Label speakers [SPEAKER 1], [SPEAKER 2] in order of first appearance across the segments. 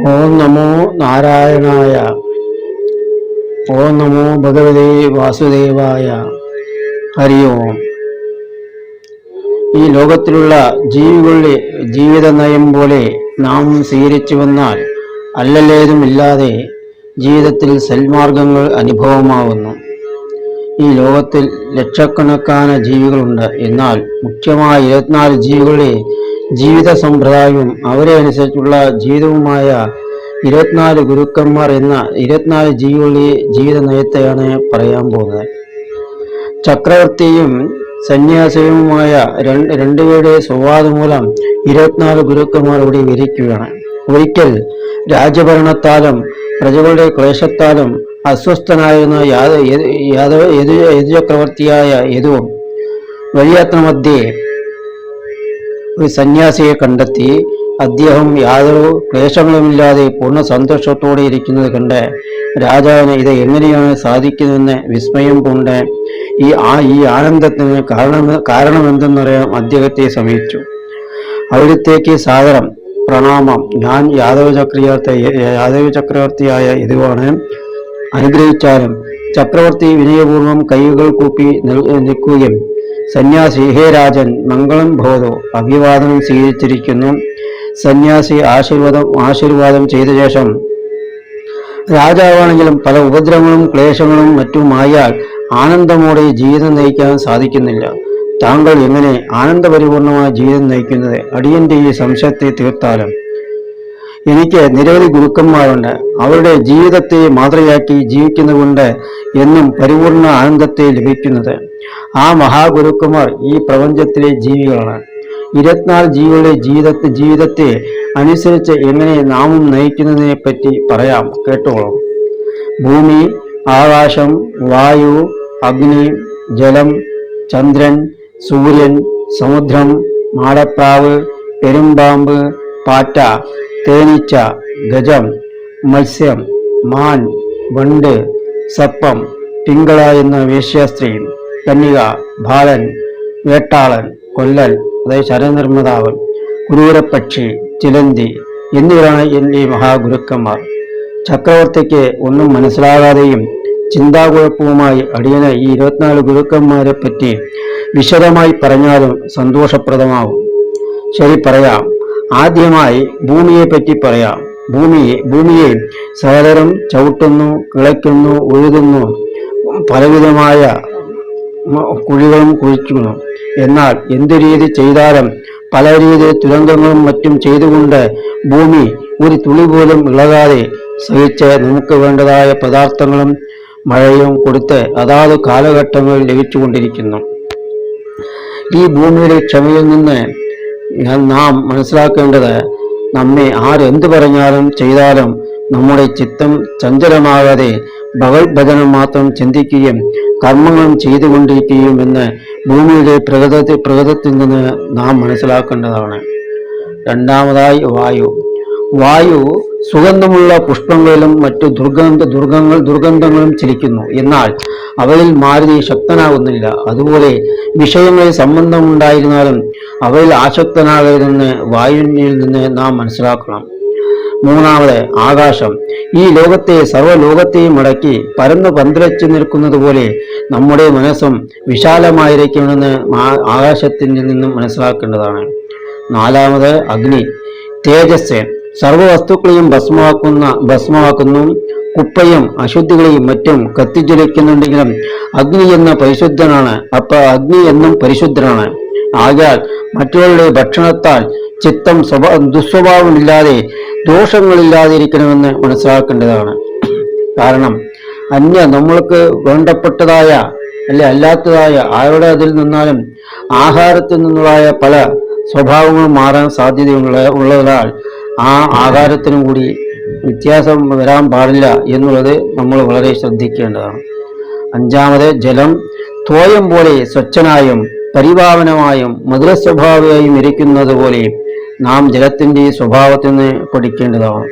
[SPEAKER 1] ഓം നമോ നാരായണായ ഓം നമോ ഭഗവതേ വാസുദേവായ ഹരി ഓം. ഈ ലോകത്തിലുള്ള ജീവികളുടെ ജീവിത നയം പോലെ നാം സ്വീകരിച്ചു വന്നാൽ അല്ലലേതുമില്ലാതെ ജീവിതത്തിൽ സൽമാർഗങ്ങൾ അനുഭവമാവുന്നു. ഈ ലോകത്തിൽ ലക്ഷക്കണക്കാന ജീവികളുണ്ട്. എന്നാൽ മുഖ്യമായ ഇരുപത്തിനാല് ജീവികളുടെ ജീവിത സമ്പ്രദായവും അവരെ അനുസരിച്ചുള്ള ജീവിതവുമായ ഇരുപത്തിനാല് ഗുരുക്കന്മാർ എന്ന ഇരുപത്തിനാല് ജീവികളുടെ ജീവിത നയത്തെയാണ് പറയാൻ പോകുന്നത്. ചക്രവർത്തിയും സന്യാസിയുമായ രണ്ട് രണ്ടുപേരുടെ സ്വഭാവം മൂലം ഇരുപത്തിനാല് ഗുരുക്കന്മാർ ഇവിടെ വിരിക്കുകയാണ് ഒരിക്കൽ രാജഭരണത്താലും പ്രജകളുടെ ക്ലേശത്താലും അസ്വസ്ഥനായിരുന്ന യാദ യാദവ യദു ചക്രവർത്തിയായ യദുവും വഴിയാത്ര മധ്യേ ഒരു സന്യാസിയെ കണ്ടെത്തി അദ്ദേഹം യാതൊരു ക്ലേശങ്ങളുമില്ലാതെ പൂർണ സന്തോഷത്തോടെ ഇരിക്കുന്നത് കണ്ട് രാജാവിന് ഇത് എങ്ങനെയാണ് സാധിക്കുന്നതെന്ന് വിസ്മയം കൊണ്ട് ഈ ആ ഈ ആനന്ദത്തിന് കാരണം കാരണമെന്തെന്നറിയാൻ അദ്ദേഹത്തെ സമീപിച്ചു. അവിടുത്തേക്ക് സാദരം പ്രണാമം. ഞാൻ യാദവ ചക്രവർത്തി യാദവ ചക്രവർത്തിയായ ഇതുവാണ്. അനുഗ്രഹിച്ചാലും ചക്രവർത്തി വിനയപൂർവം കൈകൾ കൂപ്പി നിൽ- നിൽക്കുകയും സന്യാസി ഹേ രാജൻ മംഗളം ഭോതോ അഭിവാദനം സ്വീകരിച്ചിരിക്കുന്നു. സന്യാസി ആശീർവാദം ആശീർവാദം ചെയ്ത ശേഷം രാജാവാണെങ്കിലും പല ഉപദ്രവങ്ങളും ക്ലേശങ്ങളും മറ്റുമായാൽ ആനന്ദമോടെ ജീവിതം നയിക്കാൻ സാധിക്കുന്നില്ല. താങ്കൾ എങ്ങനെ ആനന്ദപരിപൂർണമായ ജീവിതം നയിക്കുന്നത്? അടിയന്റെ ഈ സംശയത്തെ തീർത്താലും എനിക്ക് നിരവധി ഗുരുക്കന്മാരുണ്ട്. അവരുടെ ജീവിതത്തെ മാതൃകയാക്കി ജീവിക്കുന്നതുകൊണ്ട് എന്നും പരിപൂർണ ആനന്ദത്തെ ലഭിക്കുന്നത്. ആ മഹാഗുരുക്കന്മാർ ഈ പ്രപഞ്ചത്തിലെ ജീവികളാണ്. ഇരുപത്തിനാല് ജീവികളുടെ ജീവിതത്തെ ജീവിതത്തെ അനുസരിച്ച് എങ്ങനെ നാമും നയിക്കുന്നതിനെ പറ്റി പറയാം. കേട്ടോളാം. ഭൂമി ആകാശം വായു അഗ്നി ജലം ചന്ദ്രൻ സൂര്യൻ സമുദ്രം മാടപ്രാവ് പെരുമ്പാമ്പ് പാറ്റ തേനീച്ച ഗജം മത്സ്യം മാൻ വണ്ട് സപ്പം പിങ്കള എന്ന വേശ്യാസ്ത്രീ കന്യക ബാലൻ വേട്ടാളൻ കൊല്ലൽ അതായത് ശരനിർമ്മിതാവൻ കുരൂരപ്പക്ഷി ചിലന്തി എന്നിവരാണ് എന്റെ മഹാഗുരുക്കന്മാർ. ചക്രവർത്തിക്ക് ഒന്നും മനസ്സിലാകാതെയും ചിന്താകുഴപ്പവുമായി അടിയന് ഈ ഇരുപത്തിനാല് ഗുരുക്കന്മാരെ പറ്റി വിശദമായി പറഞ്ഞാലും സന്തോഷപ്രദമാവും. ശരി പറയാം. ആദ്യമായി ഭൂമിയെ പറ്റി പറയാം. ഭൂമിയെ ഭൂമിയെ സഹതരം ചവിട്ടുന്നു കിളയ്ക്കുന്നു ഒഴുകുന്നു പലവിധമായ കുഴികളും കുഴിക്കുന്നു. എന്നാൽ എന്തു രീതി ചെയ്താലും പല രീതി തുരങ്കങ്ങളും മറ്റും ചെയ്തുകൊണ്ട് ഭൂമി ഒരു തുളി പോലും ഇളകാതെ സഹിച്ച് നമുക്ക് വേണ്ടതായ പദാർത്ഥങ്ങളും മഴയും കൊടുത്ത് അതാത് കാലഘട്ടങ്ങളിൽ ലഭിച്ചുകൊണ്ടിരിക്കുന്നു. ഈ ഭൂമിയുടെ ക്ഷമയിൽ നിന്ന് നാം മനസ്സിലാക്കേണ്ടത് നമ്മെ ആരെന്ത് പറഞ്ഞാലും ചെയ്താലും നമ്മുടെ ചിത്തം ചഞ്ചലമാകാതെ ഭഗവത് ഭജനം മാത്രം ചിന്തിക്കുകയും കർമ്മങ്ങളും ചെയ്തുകൊണ്ടിരിക്കുകയും എന്ന് ഭൂമിയുടെ പ്രകൃതത്തിൽ പ്രകൃതത്തിൽ നിന്ന് നാം മനസ്സിലാക്കേണ്ടതാണ്. രണ്ടാമതായി വായു. വായു സുഗന്ധമുള്ള പുഷ്പങ്ങളിലും മറ്റു ദുർഗന്ധ ദുർഗങ്ങൾ ദുർഗന്ധങ്ങളും ചിരിക്കുന്നു. എന്നാൽ അവയിൽ മാരുതി ശക്തനാകുന്നില്ല. അതുപോലെ വിഷയങ്ങളിൽ സംബന്ധമുണ്ടായിരുന്നാലും അവയിൽ ആസക്തനാകരുതെന്ന് വായുവിൽ നിന്ന് നാം മനസ്സിലാക്കണം. മൂന്നാമത് ആകാശം. ഈ ലോകത്തെ സർവലോകത്തെയും അടക്കി പരന്നു പന്തലച്ചു നിൽക്കുന്നത് പോലെ നമ്മുടെ മനസ്സും വിശാലമായിരിക്കണമെന്ന് ആകാശത്തിൽ നിന്നും മനസ്സിലാക്കേണ്ടതാണ്. നാലാമത് അഗ്നി. തേജസ്. സർവവസ്തുക്കളെയും ഭസ്മമാക്കുന്ന ഭസ്മമാക്കുന്നു. കുപ്പയും അശുദ്ധികളെയും മറ്റും കത്തിജ്വലിക്കുന്നുണ്ടെങ്കിലും അഗ്നി എന്ന പരിശുദ്ധനാണ്. അപ്പൊ അഗ്നി എന്നും പരിശുദ്ധനാണ്. ആകാൽ മറ്റുള്ളവരുടെ ഭക്ഷണത്താൽ ചിത്തം സ്വഭാ ദുസ്വഭാവമില്ലാതെ ദോഷങ്ങളില്ലാതിരിക്കണമെന്ന് മനസ്സിലാക്കേണ്ടതാണ്. കാരണം അന്യ നമ്മൾക്ക് വേണ്ടപ്പെട്ടതായ അല്ലെ അല്ലാത്തതായ ആരുടെ അതിൽ നിന്നാലും ആഹാരത്തിൽ നിന്നുള്ളതായ പല സ്വഭാവങ്ങളും മാറാൻ സാധ്യതയുള്ള ഉള്ളതിനാൽ ആ ആകാരത്തിനും കൂടി വ്യത്യാസം വരാൻ പാടില്ല എന്നുള്ളത് നമ്മൾ വളരെ ശ്രദ്ധിക്കേണ്ടതാണ്. അഞ്ചാമത് ജലം തോയം പോലെ സ്വച്ഛനായും പരിഭാവനമായും മധുരസ്വഭാവിയായും ഇരിക്കുന്നത് പോലെ നാം ജലത്തിന്റെ സ്വഭാവത്തിൽ നിന്ന് പഠിക്കേണ്ടതാണ്.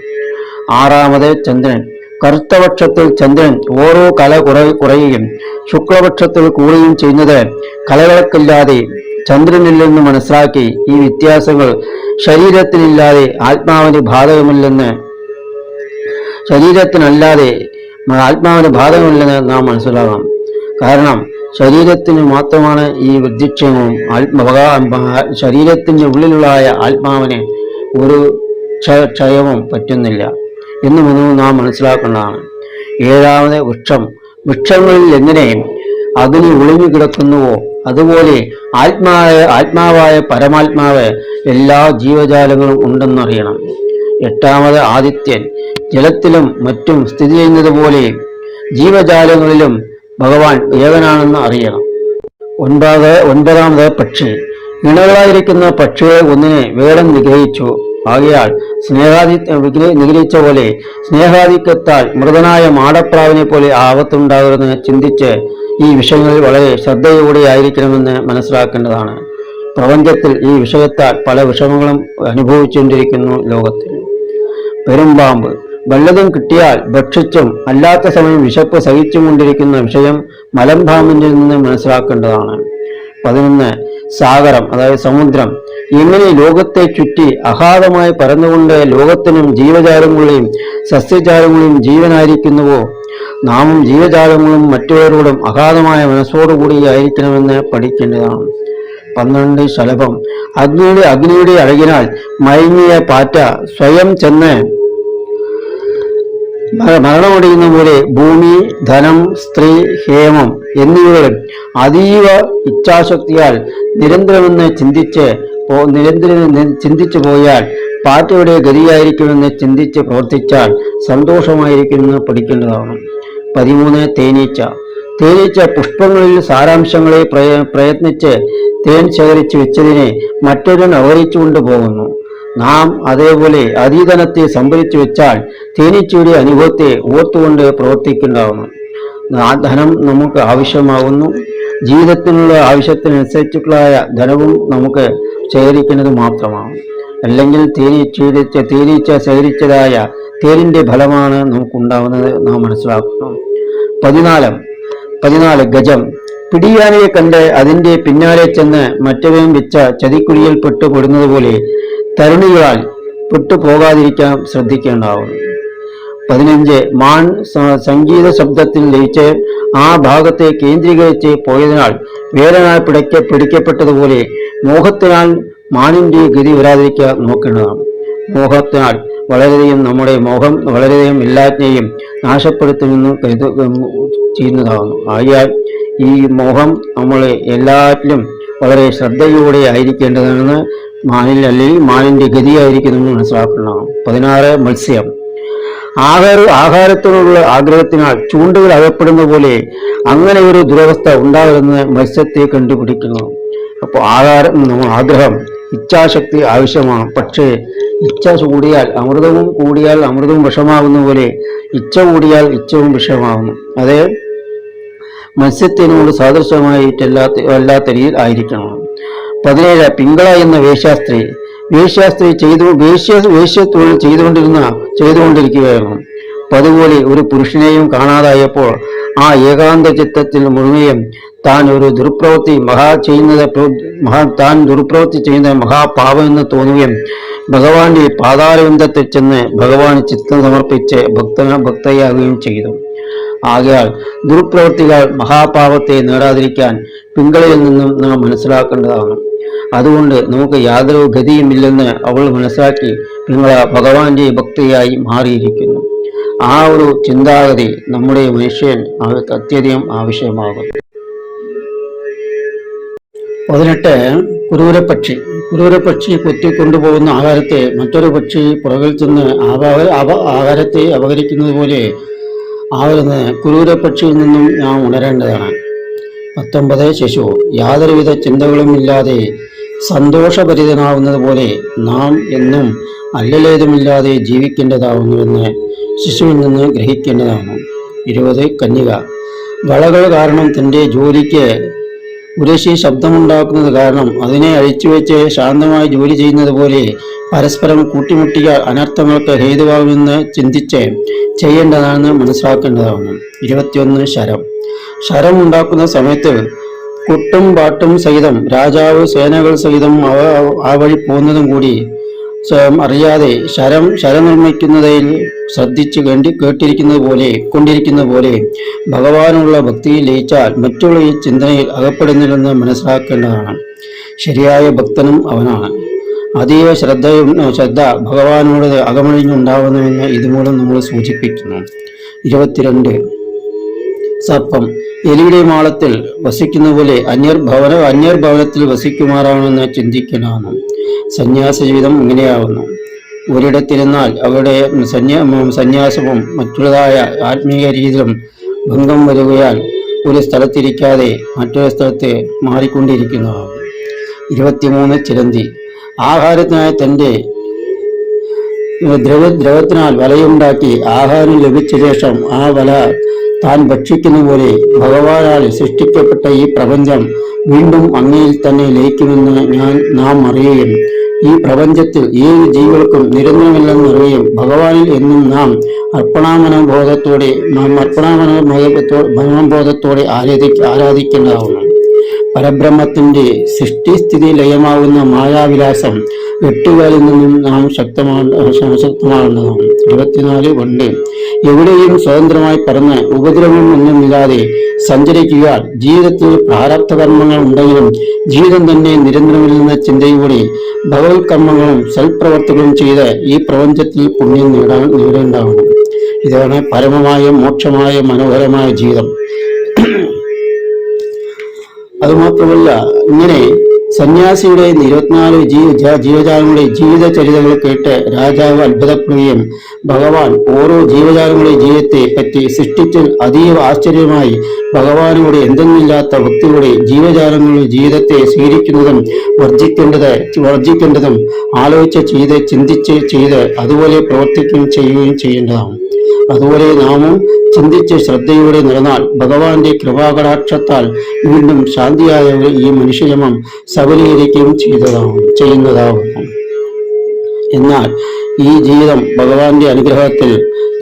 [SPEAKER 1] ആറാമത് ചന്ദ്രൻ. കറുത്തപക്ഷത്തിൽ ചന്ദ്രൻ ഓരോ കല കുറ കുറയുകയും ശുക്ലപക്ഷത്തിൽ കൂടുകയും ചെയ്യുന്നത് കലകൾക്കില്ലാതെ ചന്ദ്രനില്ലെന്ന് മനസ്സിലാക്കി ഈ വ്യത്യാസങ്ങൾ ശരീരത്തിനില്ലാതെ ആത്മാവിന് ബാധകമില്ലെന്ന് ശരീരത്തിനല്ലാതെ ആത്മാവിന് ബാധകമില്ലെന്ന് നാം മനസ്സിലാകാം കാരണം ശരീരത്തിന് മാത്രമാണ് ഈ വൃദ്ധിക്ഷയവും ആത്മഭഗ ശരീരത്തിന്റെ ഉള്ളിലുള്ളായ ആത്മാവിന് ഒരു ക്ഷ- ക്ഷയവും പറ്റുന്നില്ല എന്ന് മുന്നും നാം മനസ്സിലാക്കേണ്ടതാണ്. ഏഴാമത് വൃക്ഷം. വൃക്ഷങ്ങളിൽ എങ്ങനെയും അഗ്നി ഒളിഞ്ഞു കിടക്കുന്നുവോ? അതുപോലെ ആത്മാവായ ആത്മാവായ പരമാത്മാവ് എല്ലാ ജീവജാലങ്ങളും ഉണ്ടെന്നറിയണം. എട്ടാമത് ആദിത്യൻ. ജലത്തിലും മറ്റും സ്ഥിതി ചെയ്യുന്നത് പോലെ ജീവജാലങ്ങളിലും ഭഗവാൻ ഏകനാണെന്ന് അറിയണം. ഒൻപത് ഒൻപതാമത് പക്ഷി. ഇണകളായിരിക്കുന്ന പക്ഷിയെ ഒന്നിനെ വേടം നിഗ്രഹിച്ചു. ആകയാൽ സ്നേഹാദി നിഗ്രഹിച്ച പോലെ സ്നേഹാധിക്യത്താൽ മൃതനായ മാടപ്രാവിനെ പോലെ ആപത്തുണ്ടാകുമെന്ന് ചിന്തിച്ച് ഈ വിഷയങ്ങളിൽ വളരെ ശ്രദ്ധയോടെ ആയിരിക്കണമെന്ന് മനസ്സിലാക്കേണ്ടതാണ്. പ്രപഞ്ചത്തിൽ ഈ വിഷയത്താൽ പല വിഷമങ്ങളും അനുഭവിച്ചുകൊണ്ടിരിക്കുന്നു ലോകത്തിൽ. പെരുമ്പാമ്പ്. വല്ലതും കിട്ടിയാൽ ഭക്ഷിച്ചും അല്ലാത്ത സമയം വിശപ്പ് സഹിച്ചും കൊണ്ടിരിക്കുന്ന വിഷയം മലമ്പാമ്പിന്റെ നിന്ന് മനസ്സിലാക്കേണ്ടതാണ്. പതിനൊന്ന്. സാഗരം അതായത് സമുദ്രം. എങ്ങനെ ലോകത്തെ ചുറ്റി അഗാധമായി പരന്നുകൊണ്ട് ലോകത്തിനും ജീവജാലങ്ങളെയും സസ്യജാലങ്ങളെയും ജീവനായിരിക്കുന്നുവോ? നാമും ജീവജാലങ്ങളും മറ്റുള്ളവരോടും അഗാധമായ മനസ്സോടുകൂടി ആയിരിക്കണമെന്ന് പഠിക്കേണ്ടതാണ്. പന്ത്രണ്ട് ശലഭം. അഗ്നിയുടെ അഗ്നിയുടെ അഴകിനാൽ മയങ്ങിയ പാറ്റ സ്വയം ചെന്ന് മര- മരണമടിയുന്ന പോലെ ഭൂമി ധനം സ്ത്രീ ഹേമം എന്നിവകൾ അതീവ ഇച്ഛാശക്തിയാൽ നിരന്തരമെന്ന് ചിന്തിച്ച് നിരന്തരം ചിന്തിച്ചു പോയാൽ പാറ്റയുടെ ഗതിയായിരിക്കുമെന്ന് ചിന്തിച്ച് പ്രവർത്തിച്ചാൽ സന്തോഷമായിരിക്കുമെന്ന് പഠിക്കേണ്ടതാണ്. പതിമൂന്ന് തേനീച്ച. തേനീച്ച പുഷ്പങ്ങളിൽ സാരാംശങ്ങളെ പ്രയ- പ്രയത്നിച്ച് തേൻ ശേഖരിച്ചു വെച്ചതിനെ മറ്റൊരു അവഹരിച്ചു കൊണ്ടുപോകുന്നു നാം അതേപോലെ അതീതനത്തെ സംഭരിച്ചു വെച്ചാൽ തേനീച്ചയുടെ അനുഭവത്തെ ഓർത്തുകൊണ്ട് പ്രവർത്തിക്കേണ്ടാവുന്നു ആ ധനം നമുക്ക് ആവശ്യമാകുന്നു. ജീവിതത്തിനുള്ള ആവശ്യത്തിനനുസരിച്ചുള്ളതായ ധനവും നമുക്ക് ശേഖരിക്കുന്നത് മാത്രമാണ്. അല്ലെങ്കിൽ തേനീച്ചയുടെ തേനീച്ച ശേഖരിച്ചതായ തേനിന്റെ ഫലമാണ് നമുക്കുണ്ടാവുന്നത് നാം മനസ്സിലാക്കണം പതിനാല്. പതിനാല് ഗജം. പിടിയാനയെ കണ്ട് അതിന്റെ പിന്നാലെ ചെന്ന് മറ്റവയും വെച്ച ചതിക്കുഴിയിൽ പെട്ടുപെടുന്നത് പോലെ തരുണികളാൽ പെട്ടുപോകാതിരിക്കാൻ ശ്രദ്ധിക്കേണ്ടാവും പതിനഞ്ച്. മാൻ സംഗീത ശബ്ദത്തിൽ ലയിച്ച് ആ ഭാഗത്തെ കേന്ദ്രീകരിച്ച് പോയതിനാൽ വേദനാൽ പിടിക്ക പിടിക്കപ്പെട്ടതുപോലെ മോഹത്തിനാൽ മാനിന്റെ ഗതി വരാതിരിക്കാൻ നോക്കേണ്ടതാണ്. മോഹത്തിനാൽ വളരെയധികം നമ്മുടെ മോഹം വളരെയധികം എല്ലാറ്റിനെയും നാശപ്പെടുത്തുമെന്ന് ചെയ്യുന്നതാകുന്നു. ആയാൽ ഈ മോഹം നമ്മൾ എല്ലാറ്റിലും വളരെ ശ്രദ്ധയോടെ ആയിരിക്കേണ്ടതാണെന്ന് മാനിൽ അല്ലെങ്കിൽ മാനിന്റെ ഗതിയായിരിക്കുമെന്ന് മനസ്സിലാക്കണം പതിനാറ് മത്സ്യം. ആഹാര ആഹാരത്തിനുള്ള ആഗ്രഹത്തിനാൽ ചൂണ്ടുകൾ അകപ്പെടുന്ന പോലെ അങ്ങനെ ഒരു ദുരവസ്ഥ ഉണ്ടാകുമെന്ന് മത്സ്യത്തെ കണ്ടുപിടിക്കുന്നു. അപ്പോൾ ആഹാരം ആഗ്രഹം ഇച്ഛാശക്തി ആവശ്യമാണ്. പക്ഷേ ഇച്ഛ കൂടിയാൽ അമൃതവും കൂടിയാൽ അമൃതവും വിഷമാകുന്ന പോലെ ഇച്ഛ കൂടിയാൽ ഇച്ഛവും വിഷമാകുന്നു. അതേ മത്സ്യത്തിനോട് സാദൃശ്യമായിട്ടല്ലാത്ത അല്ലാത്ത രീതിയിൽ ആയിരിക്കണം. പതിനേഴ് പിങ്കള എന്ന വേശ്യാസ്ത്രീ. വേശ്യാസ്ത്രീ ചെയ്തു വേശ്യ വേശ്യത്തൊഴിൽ ചെയ്തുകൊണ്ടിരുന്ന ചെയ്തുകൊണ്ടിരിക്കുകയായിരുന്നു. അതുപോലെ ഒരു പുരുഷനെയും കാണാതായപ്പോൾ ആ ഏകാന്ത ചിത്തത്തിൽ മുഴുവയും താൻ ഒരു ദുർപ്രവൃത്തി മഹാ ചെയ്യുന്നത് മഹാ താൻ ദുർപ്രവൃത്തി ചെയ്യുന്നത് മഹാപാപം എന്ന് തോന്നുകയും ഭഗവാന്റെ പാതാരവിന്ദത്തിൽ ചെന്ന് ഭഗവാൻ ചിത്രം സമർപ്പിച്ച് ഭക്ത ഭക്തയാകുകയും ചെയ്തു. ആകയാൽ ദുർപ്രവൃത്തികൾ മഹാപാപത്തെ നേടാതിരിക്കാൻ പിങ്കളയിൽ നിന്നും നാം മനസ്സിലാക്കേണ്ടതാണ്. അതുകൊണ്ട് നമുക്ക് യാതൊരു ഗതിയുമില്ലെന്ന് അവൾ മനസ്സിലാക്കി പിങ്കള ഭഗവാന്റെ ഭക്തിയായി മാറിയിരിക്കുന്നു. ആ ഒരു ചിന്താഗതി നമ്മുടെ മനുഷ്യൻ അത്യധികം ആവശ്യമാകുന്നു പതിനെട്ട് കുരൂരപ്പക്ഷി കൊത്തി കൊത്തിക്കൊണ്ടുപോകുന്ന ആഹാരത്തെ മറ്റൊരു പക്ഷി പുറകിൽ ചെന്ന് ആഹാരത്തെ അപഹരിക്കുന്നത് പോലെ ആവുന്ന ക്രൂരപക്ഷിയിൽ നിന്നും ഞാൻ ഉണരേണ്ടതാണ്. പത്തൊമ്പത് ശിശു. യാതൊരുവിധ ചിന്തകളും ഇല്ലാതെ സന്തോഷഭരിതനാവുന്നത് പോലെ നാം എന്നും അല്ലലേതുമില്ലാതെ ജീവിക്കേണ്ടതാവുന്നുവെന്ന് ശിശുവിൽ നിന്ന് ഗ്രഹിക്കേണ്ടതാണ്. ഇരുപത് കന്യക. വളകൾ കാരണം തന്റെ ജോലിക്ക് ഉരശി ശബ്ദമുണ്ടാക്കുന്നത് കാരണം അതിനെ അഴിച്ചുവെച്ച് ശാന്തമായി ജോലി ചെയ്യുന്നത് പോലെ പരസ്പരം കൂട്ടിമുട്ടിയ അനർത്ഥങ്ങൾക്ക് ഹേതുവാകുമെന്ന് ചിന്തിച്ച് ചെയ്യേണ്ടതാണെന്ന് മനസ്സിലാക്കേണ്ടതാണ് ഇരുപത്തിയൊന്ന് ശരം. ശരം ഉണ്ടാക്കുന്ന സമയത്ത് കൊട്ടും പാട്ടും സഹിതം രാജാവ് സേനകൾ സഹിതം ആ വഴി പോകുന്നതും കൂടി അറിയാതെ ശരം ശരം നിർമ്മിക്കുന്നതിൽ ശ്രദ്ധിച്ചു കണ്ടി കേട്ടിരിക്കുന്നത് പോലെ കൊണ്ടിരിക്കുന്നത് പോലെ ഭഗവാനുള്ള ഭക്തിയിൽ ലയിച്ചാൽ മറ്റുള്ള ഈ ചിന്തനയിൽ അകപ്പെടുന്നില്ലെന്ന് മനസ്സിലാക്കേണ്ടതാണ്. ശരിയായ ഭക്തനും അവനാണ്. അതീവ ശ്രദ്ധയും ശ്രദ്ധ ഭഗവാനോട് അകമഴിഞ്ഞുണ്ടാവുന്നുവെന്ന് ഇതുമൂലം നമ്മൾ സൂചിപ്പിക്കുന്നു. ഇരുപത്തിരണ്ട്. സർപ്പം. എലിയുടെ മാളത്തിൽ വസിക്കുന്ന പോലെ അന്യർ ഭവന അന്യർ ഭവനത്തിൽ വസിക്കുമാറാണെന്ന് ചിന്തിക്കലാണ്. സന്യാസ ജീവിതം ഇങ്ങനെയാവുന്നു. ഒരിടത്തിരുന്നാൽ അവിടെ സന്യാ സന്യാസവും മറ്റുള്ളതായ ആത്മീയ രീതിയിലും ഭംഗം വരികയാൽ ഒരു സ്ഥലത്തിരിക്കാതെ മറ്റൊരു സ്ഥലത്ത് മാറിക്കൊണ്ടിരിക്കുന്നതാണ് ഇരുപത്തിമൂന്ന് ചിരന്തി. ആഹാരത്തിനായി തന്റെ ദ്രവ ദ്രവത്തിനാൽ വലയുണ്ടാക്കി ആഹാരം ലഭിച്ച ശേഷം ആ വല താൻ ഭക്ഷിക്കുന്ന പോലെ ഭഗവാനാൽ സൃഷ്ടിക്കപ്പെട്ട ഈ പ്രപഞ്ചം വീണ്ടും അങ്ങയിൽ തന്നെ ലയിക്കുമെന്ന് ഞാൻ നാം അറിയുകയും ഈ പ്രപഞ്ചത്തിൽ ഏത് ജീവികൾക്കും നിരന്തരമില്ലെന്നറിയുകയും ഭഗവാനിൽ എന്നും നാം അർപ്പണാമനബോധത്തോടെ നാം അർപ്പണാമനബോധത്തോടെ ആരാധിക്ക ആരാധിക്കേണ്ടതാവുന്നു. പരബ്രഹ്മത്തിന്റെ സൃഷ്ടിസ്ഥിതി ലയമാവുന്ന മായാവിലാസം എട്ടുകാലിൽ നിന്നും നാം ശക്തമാണ് ശക്തമാകുന്നതാണ് ഇരുപത്തിനാല് ഒന്ന് എവിടെയും സ്വതന്ത്രമായി പറന്ന് ഉപദ്രവം ഒന്നുമില്ലാതെ സഞ്ചരിക്കുക ജീവിതത്തിൽ പ്രാരബ്ധ കർമ്മങ്ങൾ ഉണ്ടെങ്കിലും ജീവിതം തന്നെ നിരന്തരമില്ലെന്ന ചിന്തയോടെ ഭഗവത് കർമ്മങ്ങളും സൽപ്രവർത്തികളും ചെയ്ത് ഈ പ്രപഞ്ചത്തിൽ പുണ്യം നേടാൻ നേടേണ്ടതാണ്. ഇതാണ് പരമമായ മോക്ഷമായ മനോഹരമായ ജീവിതം. അതുമാത്രമല്ല ഇങ്ങനെ സന്യാസിയുടെ ഇരുപത്തിനാല് ജീവ ജീവജാലങ്ങളുടെ ജീവിത ചരിതകൾ കേട്ട് രാജാവ് അത്ഭുതപ്പെടുകയും ഭഗവാൻ ഓരോ ജീവജാലങ്ങളുടെ ജീവിതത്തെ പറ്റി സൃഷ്ടിച്ച അതീവ ആശ്ചര്യമായി. ഭഗവാനോട് എന്തെന്നില്ലാത്ത ഭക്തിയുടെ ജീവജാലങ്ങളുടെ ജീവിതത്തെ സ്വീകരിക്കുന്നതും വർജിക്കേണ്ടത് വർജിക്കേണ്ടതും ആലോചിച്ച് ചെയ്ത് ചിന്തിച്ച് ചെയ്ത് അതുപോലെ പ്രവർത്തിക്കുകയും ചെയ്യുകയും ചെയ്യേണ്ടതാണ്. അതുപോലെ നാമും ചിന്തിച്ച് ശ്രദ്ധയോടെ നിറന്നാൽ ഭഗവാന്റെ കൃപാകടാക്ഷത്താൽ വീണ്ടും ശാന്തിയായ ഈ മനുഷ്യജമം സബലീകരിക്കുകയും ചെയ്തതാവും ചെയ്യുന്നതാവുന്നു. എന്നാൽ ഈ ജീവിതം ഭഗവാന്റെ അനുഗ്രഹത്തിൽ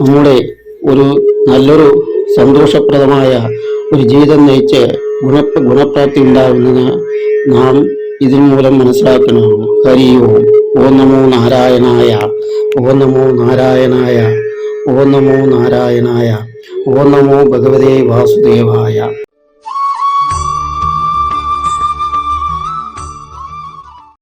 [SPEAKER 1] നമ്മുടെ ഒരു നല്ലൊരു സന്തോഷപ്രദമായ ഒരു ജീവിതം നയിച്ച് ഗുണ ഗുണപ്രാപ്തി ഉണ്ടാകുന്നതിന് നാം ഇതിന് മൂലം മനസ്സിലാക്കണം. ഹരി ഓം. ഓ നമോ നാരായണായ. ഓ നമോ നാരായണായ. ഓ നമോ നാരായണായ ഓ നമോ ഭഗവതേ വാസുദേവായ.